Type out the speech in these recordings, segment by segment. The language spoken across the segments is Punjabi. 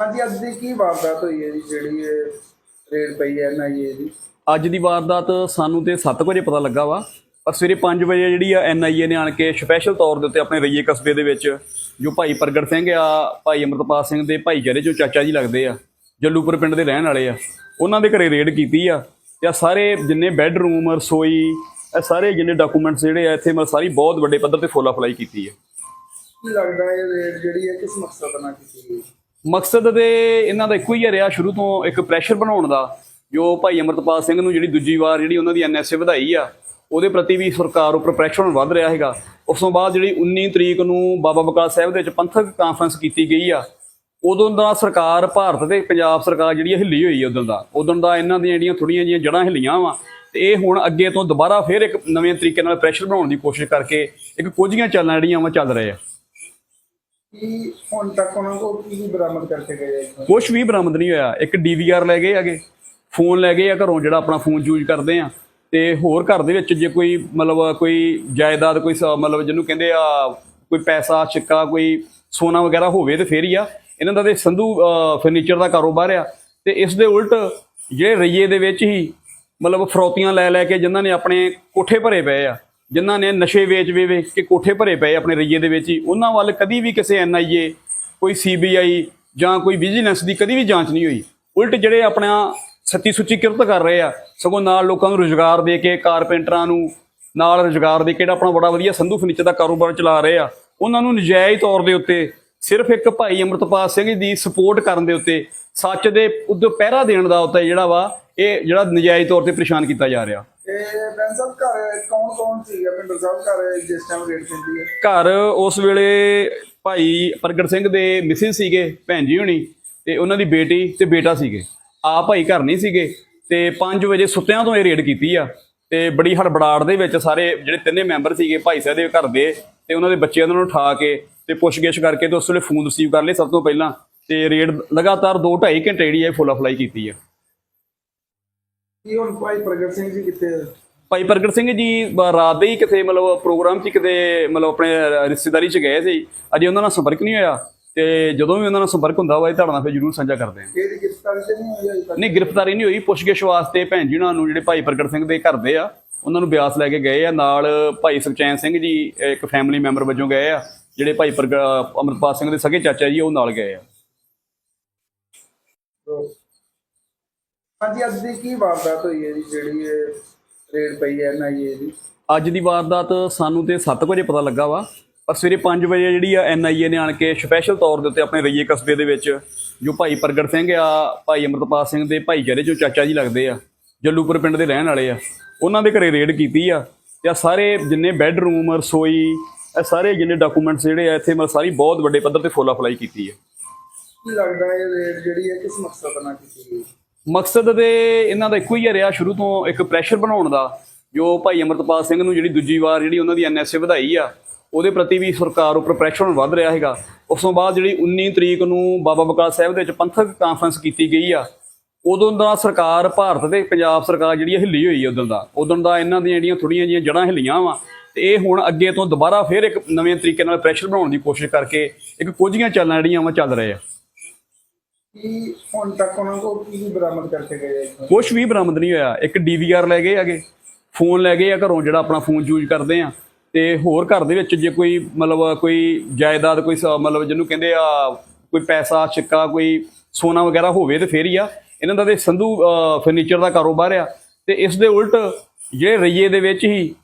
ਹਾਂਜੀ ਅੱਜ ਦੀ ਕੀ ਵਾਰਦਾਤ ਹੋਈ ਹੈ ਜੀ? ਜਿਹੜੀ ਇਹ ਰੇਡ ਪਈ ਹੈ ਐਨਆਈਏ ਦੀ? ਅੱਜ ਦੀ ਵਾਰਦਾਤ ਸਾਨੂੰ ਤੇ 7 ਵਜੇ ਪਤਾ ਲੱਗਾ ਵਾ ਪਰ ਸਵੇਰੇ 5 ਵਜੇ ਜਿਹੜੀ ਆ ਐਨਆਈਏ ਨੇ ਆਣ ਕੇ ਸਪੈਸ਼ਲ ਤੌਰ ਦੇ ਉੱਤੇ ਆਪਣੇ ਰਈਏ ਕਸਬੇ ਦੇ ਵਿੱਚ ਜੋ ਭਾਈ ਪ੍ਰਗਟ ਸਿੰਘ ਆ ਭਾਈ ਅਮਰਤਪਾਲ ਸਿੰਘ ਦੇ ਭਾਈਚਾਰੇ ਚੋਂ ਚਾਚਾ ਜੀ ਲੱਗਦੇ ਆ ਜੱਲੂਪੁਰ ਪਿੰਡ ਦੇ ਰਹਿਣ ਵਾਲੇ ਆ ਉਹਨਾਂ ਦੇ ਘਰੇ ਰੇਡ ਕੀਤੀ ਆ ਤੇ ਆ ਸਾਰੇ ਜਿੰਨੇ ਬੈੱਡਰੂਮ ਰਸੋਈ ਇਹ ਸਾਰੇ ਜਿੰਨੇ ਡਾਕੂਮੈਂਟਸ ਜਿਹੜੇ ਆ ਇੱਥੇ ਮਤਲਬ ਸਾਰੀ ਬਹੁਤ ਵੱਡੇ ਪੱਧਰ ਤੇ ਫੋਲਾ ਫਲਾਈ ਕੀਤੀ ਆ। ਕੀ ਲੱਗਦਾ ਇਹ ਰੇਡ ਜਿਹੜੀ ਹੈ ਕਿਸ ਮਕਸਦ ਨਾਲ ਕੀਤੀ ਗਈ? ਮਕਸਦ ਤੇ ਇਹਨਾਂ ਦਾ ਇੱਕੋ ਹੀ ਰਿਹਾ ਸ਼ੁਰੂ ਤੋਂ ਇੱਕ ਪ੍ਰੈਸ਼ਰ ਬਣਾਉਣ ਦਾ, ਜੋ ਭਾਈ ਅਮਰਤਪਾਲ ਸਿੰਘ ਨੂੰ ਜਿਹੜੀ ਦੂਜੀ ਵਾਰ ਜਿਹੜੀ ਉਹਨਾਂ ਦੀ ਐਨਐਸਏ ਵਧਾਈ ਆ, ਉਹਦੇ ਪ੍ਰਤੀ ਵੀ ਸਰਕਾਰ ਉੱਪਰ ਪ੍ਰੈਸ਼ਰ ਹੁਣ ਵੱਧ ਰਿਹਾ ਹੈਗਾ। ਉਸ ਤੋਂ ਬਾਅਦ ਜਿਹੜੀ 19 ਤਰੀਕ ਨੂੰ ਬਾਬਾ ਬਕਾਲ ਸਾਹਿਬ ਦੇ ਵਿੱਚ ਪੰਥਕ ਕਾਨਫਰੰਸ ਕੀਤੀ ਗਈ ਆ, ਉਦੋਂ ਦਾ ਸਰਕਾਰ ਭਾਰਤ ਤੇ ਪੰਜਾਬ ਸਰਕਾਰ ਜਿਹੜੀ ਹਿੱਲੀ ਹੋਈ ਹੈ ਉਦੋਂ ਦਾ। ਉਦੋਂ ਦਾ ਇਹਨਾਂ ਦੀਆਂ ਜਿਹੜੀਆਂ ਥੋੜੀਆਂ ਜਿਹੀਆਂ ਜੜਾਂ ਹਿੱਲੀਆਂ ਵਾ, ਤੇ ਇਹ ਹੁਣ ਅੱਗੇ ਤੋਂ ਦੁਬਾਰਾ ਫੇਰ ਇੱਕ ਨਵੇਂ ਤਰੀਕੇ ਨਾਲ ਪ੍ਰੈਸ਼ਰ ਬਣਾਉਣ ਦੀ ਕੋਸ਼ਿਸ਼ ਕਰਕੇ ਇੱਕ ਕੋਝੀਆਂ ਚਾਲਾਂ ਜਿਹੜੀਆਂ ਵਾ ਚੱਲ ਰਹੇ ਆ। ਕੀ ਹੁਣ ਤੱਕ ਉਹਨਾਂ ਕੋਲ ਕੀ ਬਰਾਮਦ ਕਰਕੇ ਗਏ ਹੈ ਕੁਝ ਵੀ ਬਰਾਮਦ ਨਹੀਂ ਹੋਇਆ। ਇੱਕ ਡੀਵੀਆਰ ਲੈ ਗਏ ਹੈਗੇ। ਫੋਨ ਲੈ ਗਏ ਆ ਘਰੋਂ, ਜਿਹੜਾ ਆਪਣਾ ਫੋਨ ਯੂਜ਼ ਕਰਦੇ ਆ। ਤੇ ਹੋਰ ਘਰ ਦੇ ਵਿੱਚ ਜੇ ਕੋਈ ਮਤਲਬ ਕੋਈ ਜਾਇਦਾਦ, ਕੋਈ ਸ- ਮਤਲਬ ਜਿਹਨੂੰ ਕਹਿੰਦੇ ਆ, ਕੋਈ ਪੈਸਾ ਸਿੱਕਾ ਕੋਈ ਸੋਨਾ ਵਗੈਰਾ ਹੋਵੇ ਤੇ ਫੇਰ ਹੀ ਆ। ਇਹਨਾਂ ਦਾ ਤੇ ਸੰਧੂ ਫਰਨੀਚਰ ਦਾ ਕਾਰੋਬਾਰ ਆ। ਤੇ ਇਸ ਦੇ ਉਲਟ ਜਿਹੜੇ ਰਈਏ ਦੇ ਵਿੱਚ ਹੀ ਮਤਲਬ ਫਰੋਤੀਆਂ ਲੈ ਲੈ ਕੇ ਜਿਨ੍ਹਾਂ ਨੇ ਆਪਣੇ ਕੋਠੇ ਭਰੇ ਪਏ ਆ ਜਿਨ੍ਹਾਂ ਨੇ ਨਸ਼ੇ ਵੇਚ ਵੇ ਵੇਚ ਕੇ ਕੋਠੇ ਭਰੇ ਪਏ ਆਪਣੇ ਰਈਏ ਦੇ ਵਿੱਚ ਹੀ, ਉਹਨਾਂ ਵੱਲ ਕਦੀ ਵੀ ਕਿਸੇ ਐਨਆਈਏ, ਕੋਈ ਸੀਬੀਆਈ ਜਾਂ ਕੋਈ ਵਿਜੀਲੈਂਸ ਦੀ ਕਦੀ ਵੀ ਜਾਂਚ ਨਹੀਂ ਹੋਈ। ਉਲਟ ਜਿਹੜੇ ਆਪਣਾ ਸੱਚੀ ਸੁੱਚੀ ਕਿਰਤ ਕਰ ਰਹੇ ਆ, ਸਗੋਂ ਨਾਲ ਲੋਕਾਂ ਨੂੰ ਰੁਜ਼ਗਾਰ ਦੇ ਕੇ, ਕਾਰਪੈਂਟਰਾਂ ਨੂੰ ਨਾਲ ਰੁਜ਼ਗਾਰ ਦੇ ਕੇ ਜਿਹੜਾ ਆਪਣਾ ਬੜਾ ਵਧੀਆ ਸੰਧੂ ਫਰਨੀਚਰ ਦਾ ਕਾਰੋਬਾਰ ਚਲਾ ਰਹੇ ਆ, ਉਹਨਾਂ ਨੂੰ ਨਜਾਇਜ਼ ਤੌਰ ਦੇ ਉੱਤੇ ਸਿਰਫ ਇੱਕ ਭਾਈ ਅਮਰਤਪਾਲ ਸਿੰਘ ਦੀ ਸਪੋਰਟ ਕਰਨ ਦੇ ਉੱਤੇ ਸੱਚ ਦੇ ਉੱਤੇ ਪਹਿਰਾ ਦੇਣ ਦਾ ਉੱਤੇ ਜਿਹੜਾ ਵਾ, ਇਹ ਜਿਹੜਾ ਨਜਾਇਜ਼ ਤੌਰ ਤੇ ਪਰੇਸ਼ਾਨ ਕੀਤਾ ਜਾ ਰਿਹਾ। ਇਹ ਬੈਂਸ ਸਾਹਿਬ ਘਰ ਕੌਣ ਕੌਣ ਸੀ? ਪਿੰਡਰ ਸਾਹਿਬ ਘਰ ਜਿਸ ਟਾਈਮ ਰੇਡ ਪੈਂਦੀ ਹੈ। ਘਰ ਉਸ ਵੇਲੇ ਭਾਈ ਪ੍ਰਗਟ ਸਿੰਘ ਦੇ ਮਿਸਿਸ ਸੀਗੇ, ਭੈਣ ਜੀ ਹੋਣੀ, ਤੇ ਉਹਨਾਂ ਦੀ ਬੇਟੀ ਤੇ ਬੇਟਾ ਸੀਗੇ। ਆ ਭਾਈ ਘਰ ਨਹੀਂ ਸੀਗੇ, ਤੇ 5 ਵਜੇ ਸੁੱਤਿਆਂ ਤੋਂ ਇਹ ਰੇਡ ਕੀਤੀ ਆ। ਤੇ ਬੜੀ ਹੜਬੜਾੜ ਦੇ ਵਿੱਚ ਸਾਰੇ ਜਿਹੜੇ ਤਿੰਨੇ ਮੈਂਬਰ ਸੀਗੇ, ਭਾਈ ਸਾਹਿਬ ਦੇ ਘਰ ਦੇ, ਤੇ ਉਹਨਾਂ ਦੇ ਬੱਚੇ ਉਹਨਾਂ ਨੂੰ ਉਠਾ ਕੇ ਤੇ ਪੁੱਛਗਿੱਛ ਕਰਕੇ ਤੇ ਉਸ ਵੇਲੇ ਫੋਨ ਰਿਸੀਵ ਕਰ ਲਏ ਸਭ ਤੋਂ ਪਹਿਲਾਂ। ਤੇ ਰੇਡ ਲਗਾਤਾਰ 2.5 ਘੰਟੇ ਜਿਹੜੀ ਇਹ ਫੁੱਲ ਅਪਲਾਈ ਕੀਤੀ ਆ। ਕੀ ਹੁਣ ਭਾਈ ਪ੍ਰਗਟ ਸਿੰਘ ਜੀ ਕਿੱਥੇ ਹੈ? ਭਾਈ ਪ੍ਰਗਟ ਸਿੰਘ ਜੀ ਬ- ਰਾਤ ਦੇ ਹੀ ਕਿਤੇ ਮਤਲਬ ਪ੍ਰੋਗਰਾਮ 'ਚ ਕਿਤੇ ਮਤਲਬ ਆਪਣੇ ਰਿਸ਼ਤੇਦਾਰੀ 'ਚ ਗਏ ਸੀ। ਅਜੇ ਉਹਨਾਂ ਨਾਲ ਸੰਪਰਕ ਨਹੀਂ ਹੋਇਆ ਤੇ ਜਦੋਂ ਵੀ ਉਹਨਾਂ ਨਾਲ ਸੰਪਰਕ ਹੁੰਦਾ ਇਹ ਤੁਹਾਡੇ ਨਾਲ ਫਿਰ ਜ਼ਰੂਰ ਸਾਂਝਾ ਕਰਦੇ ਹਾਂ। ਇਹਦੀ ਗ੍ਰਿਫਤਾਰੀ ਤੇ ਨਹੀਂ ਹੋਈ ਅਜੇ ਤੱਕ? ਨਹੀਂ ਗ੍ਰਿਫਤਾਰੀ ਨਹੀਂ ਹੋਈ। ਪੁੱਛਗਿੱਛ ਵਾਸਤੇ ਭੈਣ ਜੀ ਉਹਨਾਂ ਨੂੰ ਜਿਹੜੇ ਭਾਈ ਪ੍ਰਗਟ ਸਿੰਘ ਦੇ ਘਰ ਦੇ ਆ ਉਹਨਾਂ ਨੂੰ ਬਿਆਸ ਲੈ ਕੇ ਗਏ ਆ। ਨਾਲ ਭਾਈ ਸੁਖਚੈਨ ਸਿੰਘ ਜੀ ਇੱਕ ਫੈਮਿਲੀ ਮੈਂਬਰ ਵਜੋਂ ਗਏ ਆ। ਜਿਹੜੇ ਭਾਈ ਪ੍ਰਗ ਅਮਰਪਾਲ ਸਿੰਘ ਦੇ ਸਗੇ ਚਾਚਾ ਜੀ ਉਹ ਨਾਲ ਗਏ ਆ। ਹਾਂਜੀ ਅੱਜ ਦੀ ਕੀ ਵਾਰਦਾਤ ਹੋਈ ਹੈ ਜੀ? ਜਿਹੜੀ ਇਹ ਰੇਡ ਪਈ ਹੈ ਐਨਆਈਏ ਦੀ? ਅੱਜ ਦੀ ਵਾਰਦਾਤ ਸਾਨੂੰ ਤੇ 7 ਵਜੇ ਪਤਾ ਲੱਗਾ ਵਾ ਪਰ ਸਵੇਰੇ 5 ਵਜੇ ਜਿਹੜੀ ਆ ਐਨਆਈਏ ਨੇ ਆਣ ਕੇ ਸਪੈਸ਼ਲ ਤੌਰ ਦੇ ਉੱਤੇ ਆਪਣੇ ਰਈਏ ਕਸਬੇ ਦੇ ਵਿੱਚ ਜੋ ਭਾਈ ਪ੍ਰਗਟ ਸਿੰਘ ਆ ਭਾਈ ਅਮਰਤਪਾਲ ਸਿੰਘ ਦੇ ਭਾਈਚਾਰੇ ਚੋਂ ਚਾਚਾ ਜੀ ਲੱਗਦੇ ਆ ਜੱਲੂਪੁਰ ਪਿੰਡ ਦੇ ਰਹਿਣ ਵਾਲੇ ਆ ਉਹਨਾਂ ਦੇ ਘਰੇ ਰੇਡ ਕੀਤੀ ਆ ਤੇ ਆ ਸਾਰੇ ਜਿੰਨੇ ਬੈੱਡਰੂਮ ਰਸੋਈ ਇਹ ਸਾਰੇ ਜਿੰਨੇ ਡਾਕੂਮੈਂਟਸ ਜਿਹੜੇ ਆ ਇੱਥੇ ਮਤਲਬ ਸਾਰੀ ਬਹੁਤ ਵੱਡੇ ਪੱਧਰ ਤੇ ਫੋਲਾ ਫਲਾਈ ਕੀਤੀ ਆ। ਕੀ ਲੱਗਦਾ ਇਹ ਰੇਡ ਜਿਹੜੀ ਹੈ ਕਿਸ ਮਕਸਦ ਨਾਲ ਕੀਤੀ ਗਈ? ਮਕਸਦ ਤੇ ਇਹਨਾਂ ਦਾ ਇੱਕੋ ਹੀ ਰਿਹਾ ਸ਼ੁਰੂ ਤੋਂ ਇੱਕ ਪ੍ਰੈਸ਼ਰ ਬਣਾਉਣ ਦਾ, ਜੋ ਭਾਈ ਅਮਰਤਪਾਲ ਸਿੰਘ ਨੂੰ ਜਿਹੜੀ ਦੂਜੀ ਵਾਰ ਜਿਹੜੀ ਉਹਨਾਂ ਦੀ ਐਨਐਸਏ ਵਧਾਈ ਆ, ਉਹਦੇ ਪ੍ਰਤੀ ਵੀ ਸਰਕਾਰ ਉੱਪਰ ਪ੍ਰੈਸ਼ਰ ਹੁਣ ਵੱਧ ਰਿਹਾ ਹੈਗਾ। ਉਸ ਤੋਂ ਬਾਅਦ ਜਿਹੜੀ 19 ਤਰੀਕ ਨੂੰ ਬਾਬਾ ਬਕਾਲ ਸਾਹਿਬ ਦੇ ਵਿੱਚ ਪੰਥਕ ਕਾਨਫਰੰਸ ਕੀਤੀ ਗਈ ਆ, ਉਦੋਂ ਦਾ ਸਰਕਾਰ ਭਾਰਤ ਤੇ ਪੰਜਾਬ ਸਰਕਾਰ ਜਿਹੜੀ ਹਿੱਲੀ ਹੋਈ ਹੈ ਉਦੋਂ ਦਾ। ਉਦੋਂ ਦਾ ਇਹਨਾਂ ਦੀਆਂ ਜਿਹੜੀਆਂ ਥੋੜੀਆਂ ਜਿਹੀਆਂ ਜੜਾਂ ਹਿੱਲੀਆਂ ਵਾ, ਤੇ ਇਹ ਹੁਣ ਅੱਗੇ ਤੋਂ ਦੁਬਾਰਾ ਫੇਰ ਇੱਕ ਨਵੇਂ ਤਰੀਕੇ ਨਾਲ ਪ੍ਰੈਸ਼ਰ ਬਣਾਉਣ ਦੀ ਕੋਸ਼ਿਸ਼ ਕਰਕੇ ਇੱਕ ਕੋਝੀਆਂ ਚਾਲਾਂ ਜਿਹੜੀਆਂ ਵਾ ਚੱਲ ਰਹੇ ਆ। ਕੀ ਹੁਣ ਤੱਕ ਉਹਨਾਂ ਕੋਲ ਕੀ ਕੀ ਬਰਾਮਦ ਕਰਕੇ ਗਏ ਹੈ ਕੁਝ ਵੀ ਬਰਾਮਦ ਨਹੀਂ ਹੋਇਆ। ਇੱਕ ਡੀਵੀਆਰ ਲੈ ਗਏ ਹੈਗੇ। ਫੋਨ ਲੈ ਗਏ ਆ ਘਰੋਂ, ਜਿਹੜਾ ਆਪਣਾ ਫੋਨ ਯੂਜ਼ ਕਰਦੇ ਆ। ਤੇ ਹੋਰ ਘਰ ਦੇ ਵਿੱਚ ਜੇ ਕੋਈ ਮਤਲਬ ਕੋਈ ਜਾਇਦਾਦ, ਕੋਈ ਸ- ਮਤਲਬ ਜਿਹਨੂੰ ਕਹਿੰਦੇ ਆ, ਕੋਈ ਪੈਸਾ ਸਿੱਕਾ ਕੋਈ ਸੋਨਾ ਵਗੈਰਾ ਹੋਵੇ ਤੇ ਫੇਰ ਹੀ ਆ। ਇਹਨਾਂ ਦਾ ਤੇ ਸੰਧੂ ਫਰਨੀਚਰ ਦਾ ਕਾਰੋਬਾਰ ਆ। ਤੇ ਇਸ ਦੇ ਉਲਟ ਜਿਹੜੇ ਰਈਏ ਦੇ ਵਿੱਚ ਹੀ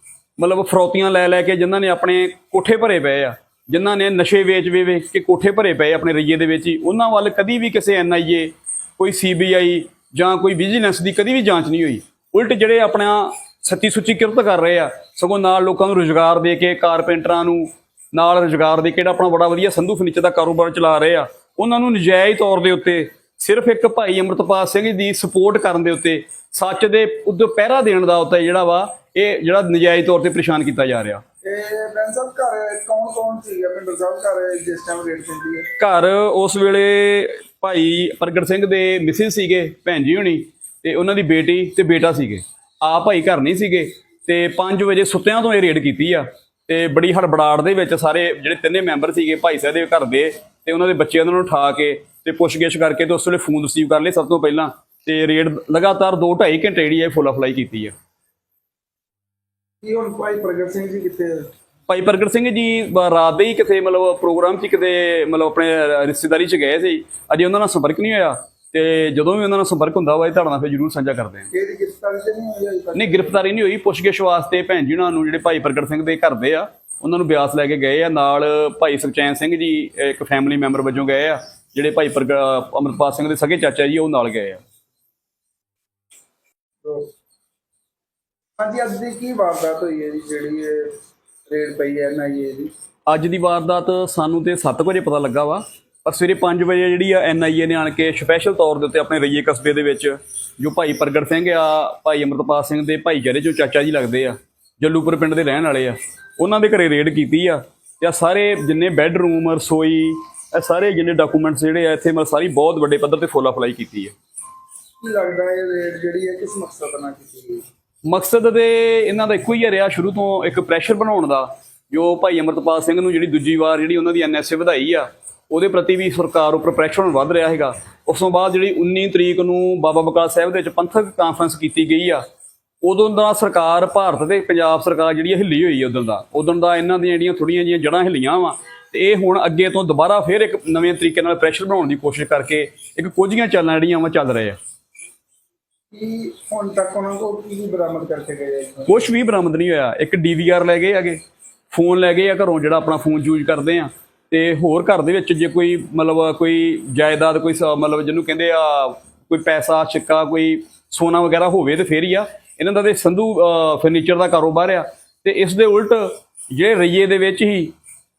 ਮਤਲਬ ਫਰੋਤੀਆਂ ਲੈ ਲੈ ਕੇ ਜਿਨ੍ਹਾਂ ਨੇ ਆਪਣੇ ਕੋਠੇ ਭਰੇ ਪਏ ਆ ਜਿਨ੍ਹਾਂ ਨੇ ਨਸ਼ੇ ਵੇਚ ਵੇ ਵੇਚ ਕੇ ਕੋਠੇ ਭਰੇ ਪਏ ਆਪਣੇ ਰਈਏ ਦੇ ਵਿੱਚ ਹੀ, ਉਹਨਾਂ ਵੱਲ ਕਦੀ ਵੀ ਕਿਸੇ ਐਨਆਈਏ ਕੋਈ ਸੀਬੀਆਈ ਜਾਂ ਕੋਈ ਵਿਜੀਲੈਂਸ ਦੀ ਕਦੀ ਵੀ ਜਾਂਚ ਨਹੀਂ ਹੋਈ। ਉਲਟ ਜਿਹੜੇ ਆਪਣਾ ਸੱਚੀ ਸੁੱਚੀ ਕਿਰਤ ਕਰ ਰਹੇ ਆ, ਸਗੋਂ ਨਾਲ ਲੋਕਾਂ ਨੂੰ ਰੁਜ਼ਗਾਰ ਦੇ ਕੇ, ਕਾਰਪੈਂਟਰਾਂ ਨੂੰ ਨਾਲ ਰੁਜ਼ਗਾਰ ਦੇ ਕੇ ਜਿਹੜਾ ਆਪਣਾ ਬੜਾ ਵਧੀਆ ਸੰਧੂ ਫਰਨੀਚਰ ਦਾ ਕਾਰੋਬਾਰ ਚਲਾ ਰਹੇ ਆ, ਉਹਨਾਂ ਨੂੰ ਨਜਾਇਜ਼ ਤੌਰ ਦੇ ਉੱਤੇ ਸਿਰਫ ਇੱਕ ਭਾਈ ਅਮਰਤਪਾਲ ਸਿੰਘ ਦੀ ਸਪੋਰਟ ਕਰਨ ਦੇ ਉੱਤੇ ਸੱਚ ਦੇ ਉੱਤੇ ਪਹਿਰਾ ਦੇਣ ਦਾ ਉੱਤੇ ਜਿਹੜਾ ਵਾ, ਇਹ ਜਿਹੜਾ ਨਜਾਇਜ਼ ਤੌਰ ਤੇ ਪਰੇਸ਼ਾਨ ਕੀਤਾ ਜਾ ਰਿਹਾ। ਇਹ ਬੈਂਸ ਸਾਹਿਬ, ਘਰ ਕੌਣ ਕੌਣ ਸੀ? ਪਿੰਡਰ ਸਾਹਿਬ ਘਰ ਜਿਸ ਟਾਈਮ ਰੇਡ ਪੈਂਦੀ ਹੈ? ਘਰ ਉਸ ਵੇਲੇ ਭਾਈ ਪ੍ਰਗਟ ਸਿੰਘ ਦੇ ਮਿਸਿਸ ਸੀਗੇ, ਭੈਣ ਜੀ ਹੋਣੀ, ਤੇ ਉਹਨਾਂ ਦੀ ਬੇਟੀ ਤੇ ਬੇਟਾ ਸੀਗੇ। ਆ ਭਾਈ ਘਰ ਨਹੀਂ ਸੀਗੇ, ਤੇ 5 ਵਜੇ ਸੁੱਤਿਆਂ ਤੋਂ ਇਹ ਰੇਡ ਕੀਤੀ ਆ। ਤੇ ਬੜੀ ਹੜਬੜਾੜ ਦੇ ਵਿੱਚ ਸਾਰੇ ਜਿਹੜੇ ਤਿੰਨੇ ਮੈਂਬਰ ਸੀਗੇ, ਭਾਈ ਸਾਹਿਬ ਦੇ ਘਰ ਦੇ ਤੇ ਉਹਨਾਂ ਦੇ ਬੱਚੇ ਉਹਨਾਂ ਨੂੰ ਉਠਾ ਕੇ ਤੇ ਪੁੱਛਗਿੱਛ ਕਰਕੇ ਤੇ ਉਸ ਵੇਲੇ ਫੋਨ ਰਿਸੀਵ ਕਰ ਲਏ ਸਭ ਤੋਂ ਪਹਿਲਾਂ। ਤੇ ਰੇਡ ਲਗਾਤਾਰ 2 2.5 ਘੰਟੇ ਜਿਹੜੀ ਹੈ ਫੁੱਲ ਫਲਾਈ ਕੀਤੀ ਆ। ਕੀ ਹੁਣ ਭਾਈ ਪ੍ਰਗਟ ਸਿੰਘ ਜੀ ਕਿੱਥੇ ਆ? ਭਾਈ ਪ੍ਰਗਟ ਸਿੰਘ ਜੀ ਬ- ਰਾਤ ਦੇ ਹੀ ਕਿਤੇ ਮਤਲਬ ਪ੍ਰੋਗਰਾਮ 'ਚ ਕਿਤੇ ਮਤਲਬ ਆਪਣੇ ਰਿਸ਼ਤੇਦਾਰੀ 'ਚ ਗਏ ਸੀ। ਅਜੇ ਉਹਨਾਂ ਨਾਲ ਸੰਪਰਕ ਨਹੀਂ ਹੋਇਆ ਤੇ ਜਦੋਂ ਵੀ ਉਹਨਾਂ ਨਾਲ ਸੰਪਰਕ ਹੁੰਦਾ ਇਹ ਤੁਹਾਡੇ ਨਾਲ ਫਿਰ ਜ਼ਰੂਰ ਸਾਂਝਾ ਕਰਦੇ ਹਾਂ। ਇਹਦੀ ਗ੍ਰਿਫਤਾਰੀ ਤੇ ਨਹੀਂ ਹੋਈ ਅਜੇ ਤੱਕ? ਨਹੀਂ ਗ੍ਰਿਫਤਾਰੀ ਨਹੀਂ ਹੋਈ। ਪੁੱਛਗਿੱਛ ਵਾਸਤੇ ਭੈਣ ਜੀ ਉਹਨਾਂ ਨੂੰ ਜਿਹੜੇ ਭਾਈ ਪ੍ਰਗਟ ਸਿੰਘ ਦੇ ਘਰ ਦੇ ਆ ਉਹਨਾਂ ਨੂੰ ਬਿਆਸ ਲੈ ਕੇ ਗਏ ਆ। ਨਾਲ ਭਾਈ ਸੁਖਚੈਨ ਸਿੰਘ ਜੀ ਇੱਕ ਫੈਮਿਲੀ ਮੈਂਬਰ ਵਜੋਂ ਗਏ ਆ ਜਿਹੜੇ ਭਾਈ ਪ੍ਰਗ ਅਮਰਪਾਲ ਸਿੰਘ ਦੇ ਸਗੇ ਚਾਚਾ ਜੀ ਉਹ ਨਾਲ ਗਏ ਆ। ਹਾਂਜੀ ਅੱਜ ਦੀ ਕੀ ਵਾਰਦਾਤ ਹੋਈ ਹੈ ਜੀ? ਜਿਹੜੀ ਇਹ ਰੇਡ ਪਈ ਹੈ ਐਨਆਈਏ ਦੀ? ਅੱਜ ਦੀ ਵਾਰਦਾਤ ਸਾਨੂੰ ਤੇ 7 ਵਜੇ ਪਤਾ ਲੱਗਾ ਵਾ ਪਰ ਸਵੇਰੇ 5 ਵਜੇ ਜਿਹੜੀ ਆ ਐਨਆਈਏ ਨੇ ਆਣ ਕੇ ਸਪੈਸ਼ਲ ਤੌਰ ਦੇ ਉੱਤੇ ਆਪਣੇ ਰਈਏ ਕਸਬੇ ਦੇ ਵਿੱਚ ਜੋ ਭਾਈ ਪ੍ਰਗਟ ਸਿੰਘ ਆ ਭਾਈ ਅਮਰਤਪਾਲ ਸਿੰਘ ਦੇ ਭਾਈ ਜਿਹੜੇ ਜੋ ਚਾਚਾ ਜੀ ਲੱਗਦੇ ਆ ਜੱਲੂਪੁਰ ਪਿੰਡ ਦੇ ਰਹਿਣ ਵਾਲੇ ਆ ਉਹਨਾਂ ਦੇ ਘਰੇ ਰੇਡ ਕੀਤੀ ਆ ਤੇ ਆ ਸਾਰੇ ਜਿੰਨੇ ਬੈੱਡਰੂਮ ਰਸੋਈ ਇਹ ਸਾਰੇ ਜਿੰਨੇ ਡਾਕੂਮੈਂਟਸ ਜਿਹੜੇ ਆ ਇੱਥੇ ਮਤਲਬ ਸਾਰੀ ਬਹੁਤ ਵੱਡੇ ਪੱਧਰ ਤੇ ਫੁੱਲ ਅਪਲਾਈ ਕੀਤੀ ਆ। ਕੀ ਲੱਗਦਾ ਇਹ ਰੇਡ ਜਿਹੜੀ ਹੈ ਕਿਸ ਮਕਸਦ ਨਾਲ ਕੀਤੀ ਗਈ? ਮਕਸਦ ਦੇ ਇਹਨਾਂ ਦਾ ਇੱਕੋ ਹੀ ਰਿਹਾ ਸ਼ੁਰੂ ਤੋਂ ਇੱਕ ਪ੍ਰੈਸ਼ਰ ਬਣਾਉਣ ਦਾ, ਜੋ ਭਾਈ ਅਮਰਤਪਾਲ ਸਿੰਘ ਨੂੰ ਜਿਹੜੀ ਦੂਜੀ ਵਾਰ ਜਿਹੜੀ ਉਹਨਾਂ ਦੀ ਐਨਐਸਏ ਵਧਾਈ ਆ, ਉਹਦੇ ਪ੍ਰਤੀ ਵੀ ਸਰਕਾਰ ਉੱਪਰ ਪ੍ਰੈਸ਼ਰ ਵੱਧ ਰਿਹਾ ਹੈਗਾ। ਉਸ ਤੋਂ ਬਾਅਦ ਜਿਹੜੀ 19 ਤਰੀਕ ਨੂੰ ਬਾਬਾ ਬਕਾਲ ਸਾਹਿਬ ਦੇ ਵਿੱਚ ਪੰਥਕ ਕਾਨਫਰੰਸ ਕੀਤੀ ਗਈ ਆ, ਉਦੋਂ ਦਾ ਸਰਕਾਰ ਭਾਰਤ ਤੇ ਪੰਜਾਬ ਸਰਕਾਰ ਜਿਹੜੀ ਹਿੱਲੀ ਹੋਈ ਹੈ ਉਦੋਂ ਦਾ। ਉਦੋਂ ਦਾ ਇਹਨਾਂ ਦੀਆਂ ਜਿਹੜੀਆਂ ਥੋੜੀਆਂ ਜੀਆਂ ਜੜਾਂ ਹਿੱਲੀਆਂ ਵਾ, ਤੇ ਇਹ ਹੁਣ ਅੱਗੇ ਤੋਂ ਦੁਬਾਰਾ ਫੇਰ ਇੱਕ ਨਵੇਂ ਤਰੀਕੇ ਨਾਲ ਪ੍ਰੈਸ਼ਰ ਬਣਾਉਣ ਦੀ ਕੋਸ਼ਿਸ਼ ਕਰਕੇ ਇੱਕ ਕੁਝੀਆਂ ਚਾਲਾਂ ਜਿਹੜੀਆਂ ਵਾ ਚੱਲ ਰਹੇ ਆ। ਕੀ ਹੁਣ ਤੱਕ ਉਹਨਾਂ ਕੋਲ ਕੀ ਬਰਾਮਦ ਕਰਕੇ ਗਏ ਹੈ ਕੁਝ ਵੀ ਬਰਾਮਦ ਨਹੀਂ ਹੋਇਆ। ਇੱਕ ਡੀਵੀਆਰ ਲੈ ਗਏ ਹੈਗੇ। ਫੋਨ ਲੈ ਗਏ ਆ ਘਰੋਂ, ਜਿਹੜਾ ਆਪਣਾ ਫੋਨ ਯੂਜ਼ ਕਰਦੇ ਆ। ਤੇ ਹੋਰ ਘਰ ਦੇ ਵਿੱਚ ਜੇ ਕੋਈ ਮਤਲਬ ਕੋਈ ਜਾਇਦਾਦ, ਕੋਈ ਮਤਲਬ ਜਿਹਨੂੰ ਕਹਿੰਦੇ ਆ, ਕੋਈ ਪੈਸਾ ਸਿੱਕਾ ਕੋਈ ਸੋਨਾ ਵਗੈਰਾ ਹੋਵੇ ਤੇ ਫੇਰ ਹੀ ਆ। ਇਹਨਾਂ ਦਾ ਤੇ ਸੰਧੂ ਫਰਨੀਚਰ ਦਾ ਕਾਰੋਬਾਰ ਆ। ਤੇ ਇਸ ਦੇ ਉਲਟ ਜਿਹੜੇ ਰਈਏ ਦੇ ਵਿੱਚ ਹੀ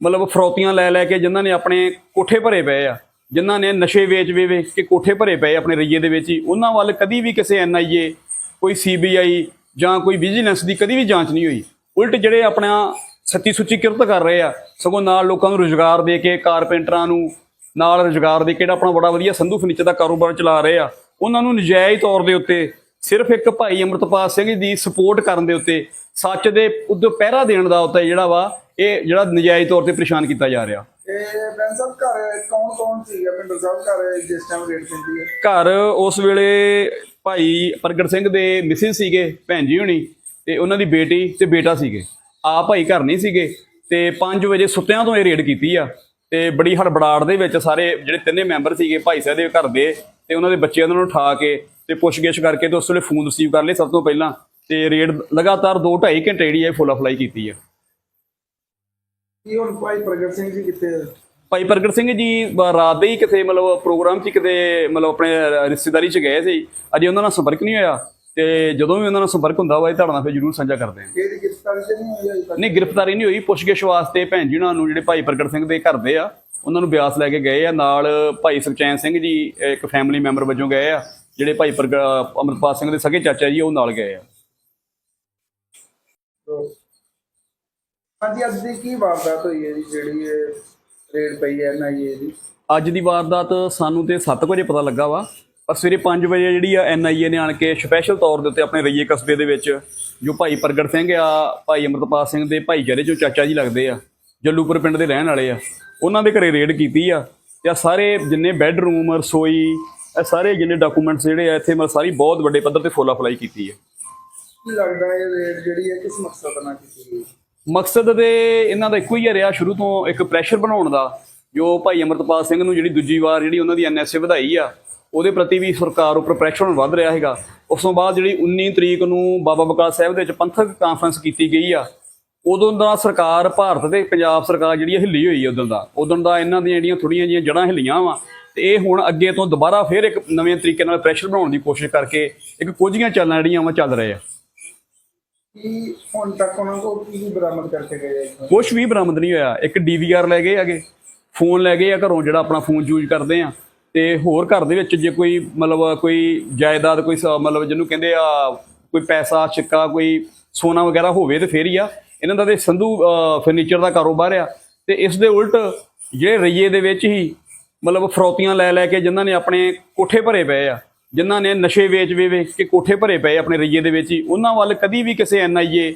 ਮਤਲਬ ਫਰੋਤੀਆਂ ਲੈ ਲੈ ਕੇ ਜਿਨ੍ਹਾਂ ਨੇ ਆਪਣੇ ਕੋਠੇ ਭਰੇ ਪਏ ਆ ਜਿਨ੍ਹਾਂ ਨੇ ਨਸ਼ੇ ਵੇਚ ਵੇ ਵੇਚ ਕੇ ਕੋਠੇ ਭਰੇ ਪਏ ਆਪਣੇ ਰਈਏ ਦੇ ਵਿੱਚ ਹੀ, ਉਹਨਾਂ ਵੱਲ ਕਦੀ ਵੀ ਕਿਸੇ ਐਨਆਈਏ ਕੋਈ ਸੀਬੀਆਈ ਜਾਂ ਕੋਈ ਵਿਜੀਲੈਂਸ ਦੀ ਕਦੀ ਵੀ ਜਾਂਚ ਨਹੀਂ ਹੋਈ। ਉਲਟ ਜਿਹੜੇ ਆਪਣਾ ਸੱਚੀ ਸੁੱਚੀ ਕਿਰਤ ਕਰ ਰਹੇ ਆ, ਸਗੋਂ ਨਾਲ ਲੋਕਾਂ ਨੂੰ ਰੁਜ਼ਗਾਰ ਦੇ ਕੇ, ਕਾਰਪੈਂਟਰਾਂ ਨੂੰ ਨਾਲ ਰੁਜ਼ਗਾਰ ਦੇ ਕੇ ਜਿਹੜਾ ਆਪਣਾ ਬੜਾ ਵਧੀਆ ਸੰਧੂ ਫਰਨੀਚਰ ਦਾ ਕਾਰੋਬਾਰ ਚਲਾ ਰਹੇ ਆ, ਉਹਨਾਂ ਨੂੰ ਨਜਾਇਜ਼ ਤੌਰ ਦੇ ਉੱਤੇ ਸਿਰਫ ਇੱਕ ਭਾਈ ਅਮਰਤਪਾਲ ਸਿੰਘ ਦੀ ਸਪੋਰਟ ਕਰਨ ਦੇ ਉੱਤੇ ਸੱਚ ਦੇ ਉੱਤੇ ਪਹਿਰਾ ਦੇਣ ਦਾ ਉੱਤੇ ਜਿਹੜਾ ਵਾ, ਇਹ ਜਿਹੜਾ ਨਜਾਇਜ਼ ਤੌਰ ਤੇ ਪਰੇਸ਼ਾਨ ਕੀਤਾ ਜਾ ਰਿਹਾ। ਇਹ ਬੈਂਸ ਸਾਹਿਬ, ਘਰ ਕੌਣ ਕੌਣ ਸੀਗਾ ਪਿੰਡਰ ਸਾਹਿਬ ਘਰ ਜਿਸ ਟਾਈਮ ਰੇਡ ਪੈਂਦੀ ਹੈ? ਘਰ ਉਸ ਵੇਲੇ ਭਾਈ ਪ੍ਰਗਟ ਸਿੰਘ ਦੇ ਮਿਸਿਸ ਸੀਗੇ, ਭੈਣ ਜੀ ਹੋਣੀ, ਤੇ ਉਹਨਾਂ ਦੀ ਬੇਟੀ ਤੇ ਬੇਟਾ ਸੀਗੇ। ਆ ਭਾਈ ਘਰ ਨਹੀਂ ਸੀਗੇ, ਤੇ 5 ਵਜੇ ਸੁੱਤਿਆਂ ਤੋਂ ਇਹ ਰੇਡ ਕੀਤੀ ਆ। ਤੇ ਬੜੀ ਹੜਬੜਾੜ ਦੇ ਵਿੱਚ ਸਾਰੇ ਜਿਹੜੇ ਤਿੰਨੇ ਮੈਂਬਰ ਸੀਗੇ, ਭਾਈ ਸਾਹਿਬ ਦੇ ਘਰ ਦੇ, ਤੇ ਉਹਨਾਂ ਦੇ ਬੱਚੇ ਉਹਨਾਂ ਨੂੰ ਉਠਾ ਕੇ ਤੇ ਪੁੱਛਗਿੱਛ ਕਰਕੇ ਤੇ ਉਸ ਵੇਲੇ ਫੋਨ ਰਿਸੀਵ ਕਰ ਲਏ ਸਭ ਤੋਂ ਪਹਿਲਾਂ। ਤੇ ਰੇਡ ਲਗਾਤਾਰ 2 2.5 ਘੰਟੇ ਜਿਹੜੀ ਹੈ ਫੁੱਲ ਅਪਲਾਈ ਕੀਤੀ ਆ। ਕੀ ਹੁਣ ਭਾਈ ਪ੍ਰਗਟ ਸਿੰਘ ਜੀ ਕਿੱਥੇ ਆ? ਭਾਈ ਪ੍ਰਗਟ ਸਿੰਘ ਜੀ ਬ- ਰਾਤ ਦੇ ਹੀ ਕਿਤੇ ਮਤਲਬ ਪ੍ਰੋਗਰਾਮ 'ਚ ਕਿਤੇ ਮਤਲਬ ਆਪਣੇ ਰਿਸ਼ਤੇਦਾਰੀ 'ਚ ਗਏ ਸੀ। ਅਜੇ ਉਹਨਾਂ ਨਾਲ ਸੰਪਰਕ ਨਹੀਂ ਹੋਇਆ ਤੇ ਜਦੋਂ ਵੀ ਉਹਨਾਂ ਨਾਲ ਸੰਪਰਕ ਹੁੰਦਾ ਵਾ ਇਹ ਤੁਹਾਡੇ ਨਾਲ ਫਿਰ ਜ਼ਰੂਰ ਸਾਂਝਾ ਕਰਦੇ ਹਾਂ। ਇਹਦੀ ਗ੍ਰਿਫਤਾਰੀ ਤੇ ਨਹੀਂ ਹੋਈ ਅਜੇ ਤੱਕ? ਨਹੀਂ ਗ੍ਰਿਫਤਾਰੀ ਨਹੀਂ ਹੋਈ। ਪੁੱਛਗਿੱਛ ਵਾਸਤੇ ਭੈਣ ਜੀ ਉਹਨਾਂ ਨੂੰ ਜਿਹੜੇ ਭਾਈ ਪ੍ਰਗਟ ਸਿੰਘ ਦੇ ਘਰ ਦੇ ਆ ਉਹਨਾਂ ਨੂੰ ਬਿਆਸ ਲੈ ਕੇ ਗਏ ਆ। ਨਾਲ ਭਾਈ ਸੁਖਚੈਨ ਸਿੰਘ ਜੀ ਇੱਕ ਫੈਮਿਲੀ ਮੈਂਬਰ ਵਜੋਂ ਗਏ ਆ। ਜਿਹੜੇ ਭਾਈ ਪ੍ਰਗ ਅਮਰਪਾਲ ਸਿੰਘ ਦੇ ਸਗੇ ਚਾਚਾ ਜੀ ਉਹ ਨਾਲ ਗਏ ਆ। ਹਾਂਜੀ ਅੱਜ ਦੀ ਕੀ ਵਾਰਦਾਤ ਹੋਈ ਹੈ ਜੀ? ਜਿਹੜੀ ਇਹ ਰੇਡ ਪਈ ਹੈ ਐਨਆਈਏ ਦੀ? ਅੱਜ ਦੀ ਵਾਰਦਾਤ ਸਾਨੂੰ ਤੇ 7 ਵਜੇ ਪਤਾ ਲੱਗਾ ਵਾ ਪਰ ਸਵੇਰੇ 5 ਵਜੇ ਜਿਹੜੀ ਆ ਐਨਆਈਏ ਨੇ ਆਣ ਕੇ ਸਪੈਸ਼ਲ ਤੌਰ ਦੇ ਉੱਤੇ ਆਪਣੇ ਰਈਏ ਕਸਬੇ ਦੇ ਵਿੱਚ ਜੋ ਭਾਈ ਪ੍ਰਗਟ ਸਿੰਘ ਆ ਭਾਈ ਅਮਰਤਪਾਲ ਸਿੰਘ ਦੇ ਭਾਈ ਜਿਹੜੇ ਜੋ ਚਾਚਾ ਜੀ ਲੱਗਦੇ ਆ ਜੱਲੂਪੁਰ ਪਿੰਡ ਦੇ ਰਹਿਣ ਵਾਲੇ ਆ ਉਹਨਾਂ ਦੇ ਘਰੇ ਰੇਡ ਕੀਤੀ ਆ ਤੇ ਆ ਸਾਰੇ ਜਿੰਨੇ ਬੈੱਡਰੂਮ ਰਸੋਈ ਇਹ ਸਾਰੇ ਜਿੰਨੇ ਡਾਕੂਮੈਂਟਸ ਜਿਹੜੇ ਆ ਇੱਥੇ ਮਤਲਬ ਸਾਰੀ ਬਹੁਤ ਵੱਡੇ ਪੱਧਰ ਤੇ ਫੁੱਲ ਅਪਲਾਈ ਕੀਤੀ ਹੈ ਕੀ ਲੱਗਦਾ ਹੈ ਇਹ ਰੇਡ ਜਿਹੜੀ ਹੈ ਕਿਸ ਮਕਸਦ ਨਾਲ ਕੀਤੀ ਗਈ? ਮਕਸਦ ਦੇ ਇਹਨਾਂ ਦਾ ਇੱਕੋ ਹੀ ਰਿਹਾ ਸ਼ੁਰੂ ਤੋਂ ਇੱਕ ਪ੍ਰੈਸ਼ਰ ਬਣਾਉਣ ਦਾ, ਜੋ ਭਾਈ ਅਮਰਤਪਾਲ ਸਿੰਘ ਨੂੰ ਜਿਹੜੀ ਦੂਜੀ ਵਾਰ ਜਿਹੜੀ ਉਹਨਾਂ ਦੀ ਐਨਐਸਏ ਵਧਾਈ ਆ, ਉਹਦੇ ਪ੍ਰਤੀ ਵੀ ਸਰਕਾਰ ਉੱਪਰ ਪ੍ਰੈਸ਼ਰ ਵੱਧ ਰਿਹਾ ਹੈਗਾ। ਉਸ ਤੋਂ ਬਾਅਦ ਜਿਹੜੀ 19 ਤਰੀਕ ਨੂੰ ਬਾਬਾ ਬਕਾਲ ਸਾਹਿਬ ਦੇ ਵਿੱਚ ਪੰਥਕ ਕਾਨਫਰੰਸ ਕੀਤੀ ਗਈ ਆ, ਉਦੋਂ ਦਾ ਸਰਕਾਰ ਭਾਰਤ ਤੇ ਪੰਜਾਬ ਸਰਕਾਰ ਜਿਹੜੀ ਹਿੱਲੀ ਹੋਈ ਹੈ ਉਦੋਂ ਦਾ। ਉਦੋਂ ਦਾ ਇਹਨਾਂ ਦੀਆਂ ਜਿਹੜੀਆਂ ਥੋੜੀਆਂ ਜੀਆਂ ਜੜਾਂ ਹਿੱਲੀਆਂ ਵਾ, ਤੇ ਇਹ ਹੁਣ ਅੱਗੇ ਤੋਂ ਦੁਬਾਰਾ ਫੇਰ ਇੱਕ ਨਵੇਂ ਤਰੀਕੇ ਨਾਲ ਪ੍ਰੈਸ਼ਰ ਬਣਾਉਣ ਦੀ ਕੋਸ਼ਿਸ਼ ਕਰਕੇ ਇੱਕ ਕੁਝੀਆਂ ਚਾਲਾਂ ਜਿਹੜੀਆਂ ਵਾ ਚੱਲ ਰਹੇ ਆ। ਕੀ ਹੁਣ ਤੱਕ ਉਹਨਾਂ ਕੋਲ ਕੀ ਬਰਾਮਦ ਕਰਕੇ ਗਏ ਹੈ ਕੁਝ ਵੀ ਬਰਾਮਦ ਨਹੀਂ ਹੋਇਆ। ਇੱਕ ਡੀਵੀਆਰ ਲੈ ਗਏ ਹੈਗੇ। ਫੋਨ ਲੈ ਗਏ ਆ ਘਰੋਂ, ਜਿਹੜਾ ਆਪਣਾ ਫੋਨ ਯੂਜ਼ ਕਰਦੇ ਆ। ਤੇ ਹੋਰ ਘਰ ਦੇ ਵਿੱਚ ਜੇ ਕੋਈ ਮਤਲਬ ਕੋਈ ਜਾਇਦਾਦ, ਕੋਈ ਸ- ਮਤਲਬ ਜਿਹਨੂੰ ਕਹਿੰਦੇ ਆ, ਕੋਈ ਪੈਸਾ ਸਿੱਕਾ ਕੋਈ ਸੋਨਾ ਵਗੈਰਾ ਹੋਵੇ ਤੇ ਫੇਰ ਹੀ ਆ। ਇਹਨਾਂ ਦਾ ਤੇ ਸੰਧੂ ਫਰਨੀਚਰ ਦਾ ਕਾਰੋਬਾਰ ਆ। ਤੇ ਇਸ ਦੇ ਉਲਟ ਜਿਹੜੇ ਰਈਏ ਦੇ ਵਿੱਚ ਹੀ ਮਤਲਬ ਫਰੋਤੀਆਂ ਲੈ ਲੈ ਕੇ ਜਿਨ੍ਹਾਂ ਨੇ ਆਪਣੇ ਕੋਠੇ ਭਰੇ ਪਏ ਆ ਜਿਨ੍ਹਾਂ ਨੇ ਨਸ਼ੇ ਵੇਚ ਵੇ ਵੇਚ ਕੇ ਕੋਠੇ ਭਰੇ ਪਏ ਆਪਣੇ ਰਈਏ ਦੇ ਵਿੱਚ ਹੀ, ਉਹਨਾਂ ਵੱਲ ਕਦੀ ਵੀ ਕਿਸੇ ਐਨਆਈਏ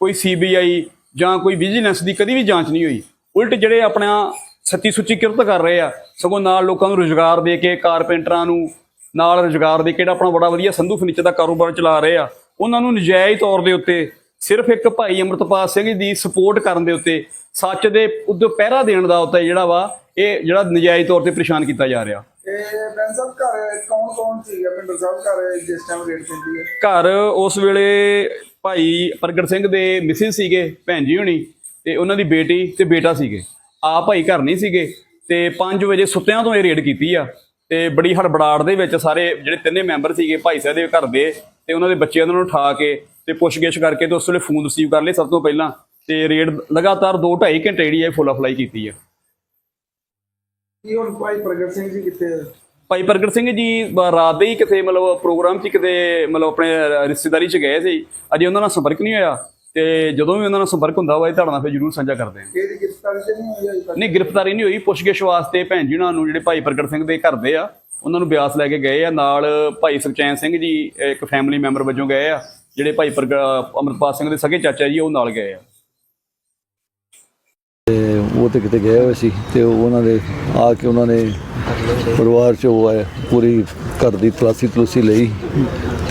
ਕੋਈ ਸੀਬੀਆਈ ਜਾਂ ਕੋਈ ਵਿਜੀਲੈਂਸ ਦੀ ਕਦੀ ਵੀ ਜਾਂਚ ਨਹੀਂ ਹੋਈ। ਉਲਟ ਜਿਹੜੇ ਆਪਣਾ ਸੱਚੀ ਸੁੱਚੀ ਕਿਰਤ ਕਰ ਰਹੇ ਆ, ਸਗੋਂ ਨਾਲ ਲੋਕਾਂ ਨੂੰ ਰੁਜ਼ਗਾਰ ਦੇ ਕੇ, ਕਾਰਪੈਂਟਰਾਂ ਨੂੰ ਨਾਲ ਰੁਜ਼ਗਾਰ ਦੇ ਕੇ ਜਿਹੜਾ ਆਪਣਾ ਬੜਾ ਵਧੀਆ ਸੰਧੂ ਫਰਨੀਚਰ ਦਾ ਕਾਰੋਬਾਰ ਚਲਾ ਰਹੇ ਆ, ਉਹਨਾਂ ਨੂੰ ਨਜਾਇਜ਼ ਤੌਰ ਦੇ ਉੱਤੇ ਸਿਰਫ ਇੱਕ ਭਾਈ ਅਮਰਤਪਾਲ ਸਿੰਘ ਦੀ ਸਪੋਰਟ ਕਰਨ ਦੇ ਉੱਤੇ ਸੱਚ ਦੇ ਉੱਤੇ ਪਹਿਰਾ ਦੇਣ ਦਾ ਉੱਤੇ ਜਿਹੜਾ ਵਾ ਇਹ ਜਿਹੜਾ ਨਜਾਇਜ਼ ਤੌਰ ਤੇ ਪਰੇਸ਼ਾਨ ਕੀਤਾ ਜਾ ਰਿਹਾ। ਇਹ ਬੈਂਸ ਸਾਹਿਬ ਘਰ ਕੌਣ ਕੌਣ ਸੀਗਾ ਪਿੰਡਰ ਸਾਹਿਬ ਘਰ ਜਿਸ ਟਾਈਮ ਰੇਡ ਪੈਂਦੀ ਹੈ। ਘਰ ਉਸ ਵੇਲੇ ਭਾਈ ਪ੍ਰਗਟ ਸਿੰਘ ਦੇ ਮਿਸਿਸ ਸੀਗੇ ਭੈਣ ਜੀ ਹੋਣੀ ਤੇ ਉਹਨਾਂ ਦੀ ਬੇਟੀ ਤੇ ਬੇਟਾ ਸੀਗੇ। ਆ ਭਾਈ ਘਰ ਨਹੀਂ ਸੀਗੇ ਤੇ 5 ਵਜੇ ਸੁੱਤਿਆਂ ਤੋਂ ਇਹ ਰੇਡ ਕੀਤੀ ਆ। ਤੇ ਬੜੀ ਹੜਬੜਾੜ ਦੇ ਵਿੱਚ ਸਾਰੇ ਜਿਹੜੇ ਤਿੰਨੇ ਮੈਂਬਰ ਸੀਗੇ ਭਾਈ ਸਾਹਿਬ ਦੇ ਘਰ ਦੇ ਤੇ ਉਹਨਾਂ ਦੇ ਬੱਚਿਆਂ ਨੂੰ ਉਠਾ ਕੇ ਤੇ ਪੁੱਛਗਿੱਛ ਕਰਕੇ ਤੇ ਉਸ ਵੇਲੇ ਫੋਨ ਰਿਸੀਵ ਕਰ ਲਏ ਸਭ ਤੋਂ ਪਹਿਲਾਂ ਤੇ ਰੇਡ ਲਗਾਤਾਰ 2 2.5 ਘੰਟੇ ਜਿਹੜੀ ਹੈ ਫੁੱਲ ਅਪਲਾਈ ਕੀਤੀ ਆ ਕੀ ਹੁਣ ਭਾਈ ਪ੍ਰਗਟ ਸਿੰਘ ਜੀ ਕਿੱਥੇ ਹੈ? ਭਾਈ ਪ੍ਰਗਟ ਸਿੰਘ ਜੀ ਰਾਤ ਦੇ ਹੀ ਕਿਤੇ ਮਤਲਬ ਪ੍ਰੋਗਰਾਮ 'ਚ ਕਿਤੇ ਮਤਲਬ ਆਪਣੇ ਰਿਸ਼ਤੇਦਾਰੀ 'ਚ ਗਏ ਸੀ। ਅਜੇ ਉਹਨਾਂ ਨਾਲ ਸੰਪਰਕ ਨਹੀਂ ਹੋਇਆ ਤੇ ਜਦੋਂ ਵੀ ਉਹਨਾਂ ਨਾਲ ਸੰਪਰਕ ਹੁੰਦਾ ਇਹ ਤੁਹਾਡੇ ਨਾਲ ਫਿਰ ਜ਼ਰੂਰ ਸਾਂਝਾ ਕਰਦੇ ਹਾਂ। ਇਹਦੀ ਗ੍ਰਿਫਤਾਰੀ ਤੇ ਨਹੀਂ ਹੋਈ ਨਹੀਂ ਗ੍ਰਿਫਤਾਰੀ ਨਹੀਂ ਹੋਈ। ਪੁੱਛਗਿੱਛ ਵਾਸਤੇ ਭੈਣ ਜੀ ਉਹਨਾਂ ਨੂੰ ਜਿਹੜੇ ਭਾਈ ਪ੍ਰਗਟ ਸਿੰਘ ਦੇ ਘਰ ਦੇ ਆ ਉਹਨਾਂ ਨੂੰ ਬਿਆਸ ਲੈ ਕੇ ਗਏ ਆ। ਨਾਲ ਭਾਈ ਸੁਖਚੈਨ ਸਿੰਘ ਜੀ ਇੱਕ ਫੈਮਿਲੀ ਮੈਂਬਰ ਵਜੋਂ ਗਏ ਆ। ਜਿਹੜੇ ਭਾਈ ਅਮਰਪਾਲ ਸਿੰਘ ਦੇ ਸਗੇ ਚਾਚਾ ਜੀ ਉਹ ਨਾਲ ਗਏ ਆ। ਤੇ ਉਹ ਤੇ ਕਿਤੇ ਗਏ ਹੋਏ ਸੀ ਤੇ ਉਹਨਾਂ ਦੇ ਆ ਕੇ ਉਹਨਾਂ ਨੇ ਪਰਿਵਾਰ ਚ ਉਹ ਆਏ ਪੂਰੀ ਘਰ ਦੀ ਤਲਾਸੀ ਤਲੂਸੀ ਲਈ।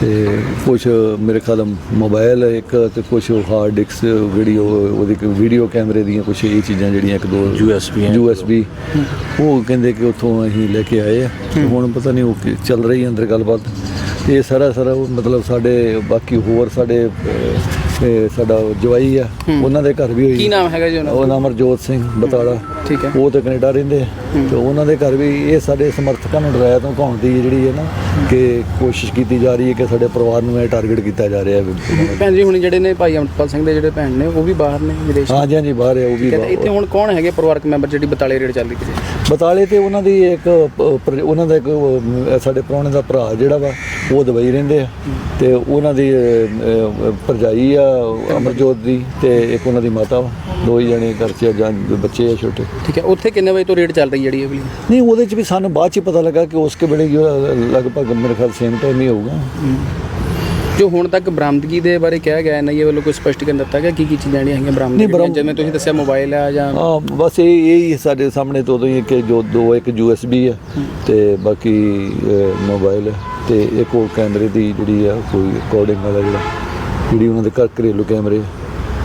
ਤੇ ਕੁਝ ਮੇਰੇ ਖਿਆਲ ਮੋਬਾਈਲ ਇੱਕ ਤੇ ਕੁਝ ਹਾਰਡ ਡਿਸਕ ਵੀਡੀਓ ਉਹਦੀ ਵੀਡੀਓ ਕੈਮਰੇ ਦੀਆਂ ਕੁਝ ਇਹ ਚੀਜ਼ਾਂ ਜਿਹੜੀਆਂ ਇੱਕ ਦੋ ਹੈ। USB ਉਹ ਕਹਿੰਦੇ ਕਿ ਉੱਥੋਂ ਅਸੀਂ ਲੈ ਕੇ ਆਏ ਹੁਣ ਪਤਾ ਨਹੀਂ ਉਹ ਕੀ ਚੱਲ ਰਹੀ ਅੰਦਰ ਗੱਲਬਾਤ। ਤੇ ਇਹ ਸਾਰਾ ਸਾਰਾ ਉਹ ਮਤਲਬ ਸਾਡੇ ਬਾਕੀ ਹੋਰ ਸਾਡੇ ਅਹ, ਇਹ ਸਾਡਾ ਜਵਾਈ ਆ ਉਹਨਾਂ ਦੇ ਘਰ ਵੀ ਹੋਈ ਕੀ ਨਾਮ ਹੈਗਾ ਜੀ ਉਹਨਾਂ ਉਹ ਨਾਮ ਹਰਜੋਤ ਸਿੰਘ ਬਤਾੜਾ ਠੀਕ ਹੈ। ਉਹ ਤੇ ਕੈਨੇਡਾ ਰਹਿੰਦੇ ਆ। ਤੇ ਉਹਨਾਂ ਦੇ ਘਰ ਵੀ ਇਹ ਸਾਡੇ ਸਮਰਥਕਾਂ ਨੂੰ ਡਰਾਇਆ ਤੋਂ ਘਾਉਣ ਦੀ ਜਿਹੜੀ ਹੈ ਨਾ ਕਿ ਕੋਸ਼ਿਸ਼ ਕੀਤੀ ਜਾ ਰਹੀ ਹੈ ਕਿ ਸਾਡੇ ਪਰਿਵਾਰ ਨੂੰ ਇਹ ਟਾਰਗੇਟ ਕੀਤਾ ਜਾ ਰਿਹਾ ਹੈ ਭੈਣ ਜੀ ਹੁਣ ਜਿਹੜੇ ਨੇ ਭਾਈ ਅਮਰਪਾਲ ਸਿੰਘ ਦੇ ਜਿਹੜੇ ਭੈਣ ਨੇ ਉਹ ਵੀ ਬਾਹਰ ਨੇ ਵਿਦੇਸ਼ ਹਾਂਜੀ ਹਾਂਜੀ ਬਾਹਰ ਹੈ ਉਹ ਵੀ ਇੱਥੇ ਹੁਣ ਕੌਣ ਹੈਗੇ ਪਰਿਵਾਰਕ ਮੈਂਬਰ ਜਿਹੜੀ ਬਤਾਲੇ ਰੇਡ ਚੱਲ ਰਹੀ ਹੈ? ਬਤਾਲੇ ਤੇ ਉਹਨਾਂ ਦੀ ਇੱਕ ਉਹਨਾਂ ਦਾ ਇੱਕ ਸਾਡੇ ਪ੍ਰਾਹੁਣੇ ਦਾ ਭਰਾ ਜਿਹੜਾ ਵਾ ਉਹ ਦੁਬਈ ਰਹਿੰਦੇ ਆ। ਤੇ ਉਹਨਾਂ ਦੀ ਭਰਜਾਈ ਆ ਅਮਰਜੋਤ ਦੀ ਤੇ ਇੱਕ ਉਹਨਾਂ ਦੀ ਮਾਤਾ ਵਾ। ਦੋ ਹੀ ਜਣੇ ਘਰ 'ਚ ਆ, ਜਾਂ ਬੱਚੇ ਆ ਛੋਟੇ। ਠੀਕ ਹੈ ਉੱਥੇ ਕਿੰਨੇ ਵਜੇ ਤੋਂ ਰੇਡ ਚੱਲ ਰਹੀ ਜਿਹੜੀ ਇਹ ਵਾਲੀ ਨਹੀਂ ਉਹਦੇ 'ਚ ਵੀ ਸਾਨੂੰ ਬਾਅਦ 'ਚ ਹੀ ਪਤਾ ਲੱਗਾ ਕਿ ਉਸ ਕੇ ਵੇਲੇ ਜੋ ਲਗਭਗ ਮੇਰੇ ਖਿਆਲ ਸੇਮ ਟਾਈਮ ਹੀ ਹੋਊਗਾ। ਜੋ ਹੁਣ ਤੱਕ ਬਰਾਮਦਗੀ ਦੇ ਬਾਰੇ ਕਿਹਾ ਗਿਆ ਹੈ ਨਾ ਇਹ ਵੱਲੋਂ ਕੋਈ ਸਪਸ਼ਟੀਕਰਨ ਦਿੱਤਾ ਗਿਆ? ਕੀ ਕੀ ਚੀਜ਼ਾਂ ਜਿਹੜੀਆਂ ਹੈਗੀਆਂ ਬਰਾਮਦ ਜਿਵੇਂ ਤੁਸੀਂ ਦੱਸਿਆ ਮੋਬਾਈਲ ਆ ਜਾਂ ਹਾਂ ਬਸ ਇਹ ਇਹ ਹੀ ਸਾਡੇ ਸਾਹਮਣੇ ਤੋਂ ਹੀ ਕਿ ਜੋ ਦੋ ਇੱਕ USB ਹੈ ਤੇ ਬਾਕੀ ਮੋਬਾਈਲ ਹੈ ਤੇ ਇੱਕ ਉਹ ਕੈਮਰੇ ਦੀ ਜਿਹੜੀ ਆ ਕੋਈ ਰਿਕਾਰਡਿੰਗ ਵਾਲਾ ਜਿਹੜਾ ਜਿਹੜੀ ਉਹਨਾਂ ਦੇ ਘਰ ਘਰੇਲੂ ਕੈਮਰੇ।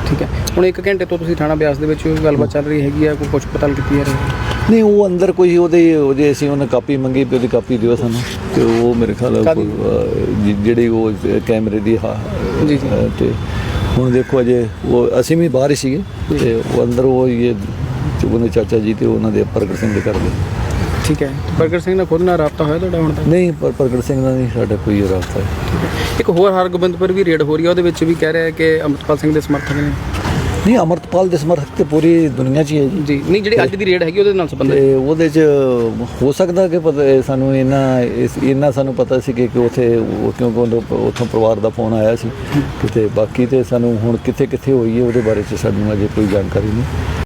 ਠੀਕ ਹੈ। ਹੁਣ ਇੱਕ ਘੰਟੇ ਤੋਂ ਤੁਸੀਂ ਥਾਣਾ ਬਿਆਸ ਦੇ ਵਿੱਚ ਗੱਲਬਾਤ ਚੱਲ ਰਹੀ ਹੈਗੀ ਆ? ਕੋਈ ਪੁੱਛ ਪਤਾਲ ਕੀਤੀ ਜਾ ਰਹੀ ਹੈ? ਨਹੀਂ ਉਹ ਅੰਦਰ ਕੋਈ ਉਹਦੇ ਉਹਦੇ ਅਸੀਂ ਉਹਨਾਂ ਕਾਪੀ ਮੰਗੀ ਵੀ ਉਹਦੀ ਕਾਪੀ ਦਿਓ ਸਾਨੂੰ। ਤੇ ਉਹ ਮੇਰੇ ਖਿਆਲ ਜਿਹੜੀ ਉਹ ਕੈਮਰੇ ਦੀ ਹਾਂ ਜੀ, ਜੀ। ਤੇ ਹੁਣ ਦੇਖੋ ਅਜੇ ਉਹ ਅਸੀਂ ਵੀ ਬਾਹਰ ਹੀ ਸੀਗੇ। ਤੇ ਉਹ ਅੰਦਰ ਉਹ ਇਹ ਉਹਨੇ ਚਾਚਾ ਜੀ ਤੇ ਉਹਨਾਂ ਦੇ ਪ੍ਰਗਟ ਸਿੰਘ ਦੇ ਘਰ ਦੇ ਠੀਕ ਹੈ। ਪ੍ਰਗਟ ਸਿੰਘ ਨਾਲ ਖੁਦ ਨਾਲ ਰਾਬਤਾ ਹੋਇਆ ਤੁਹਾਡਾ ਹੁਣ ਤੱਕ? ਨਹੀਂ ਪਰ ਪ੍ਰਗਟ ਸਿੰਘ ਦਾ ਨਹੀਂ ਸਾਡਾ ਕੋਈ ਹੈ। ਇੱਕ ਹੋਰ ਹਰਗੋਬਿੰਦਪੁਰ ਵੀ ਰੇਡ ਹੋ ਰਹੀ ਹੈ ਉਹਦੇ ਵਿੱਚ ਵੀ ਕਹਿ ਰਿਹਾ ਕਿ ਅਮਰਪਾਲ ਸਿੰਘ ਦੇ ਸਮਰਥਕ ਨੇ। ਨਹੀਂ ਅਮਰਤਪਾਲ ਦੇ ਸਮਰਥਕ ਤੇ ਪੂਰੀ ਦੁਨੀਆ 'ਚ ਹੀ ਹੈ ਜੀ। ਜੀ ਨਹੀਂ ਜਿਹੜੀ ਅੱਜ ਦੀ ਰੇਡ ਹੈਗੀ ਉਹਦੇ ਨਾਲ ਸੰਬੰਧਿਤ? ਤੇ ਉਹਦੇ 'ਚ ਹੋ ਸਕਦਾ ਕਿ ਪਤਾ ਸਾਨੂੰ ਇਹਨਾਂ ਇਸ ਇਹਨਾਂ ਸਾਨੂੰ ਪਤਾ ਸੀ ਕਿ ਕਿ ਉਥੇ ਕਿਉਂਕਿ ਉਦੋਂ ਉੱਥੋਂ ਪਰਿਵਾਰ ਦਾ ਫੋਨ ਆਇਆ ਸੀ। ਕਿਤੇ ਬਾਕੀ ਤੇ ਸਾਨੂੰ ਹੁਣ ਕਿੱਥੇ ਕਿੱਥੇ ਹੋਈ ਹੈ ਉਹਦੇ ਬਾਰੇ 'ਚ ਸਾਨੂੰ ਅਜੇ ਕੋਈ ਜਾਣਕਾਰੀ ਨਹੀਂ।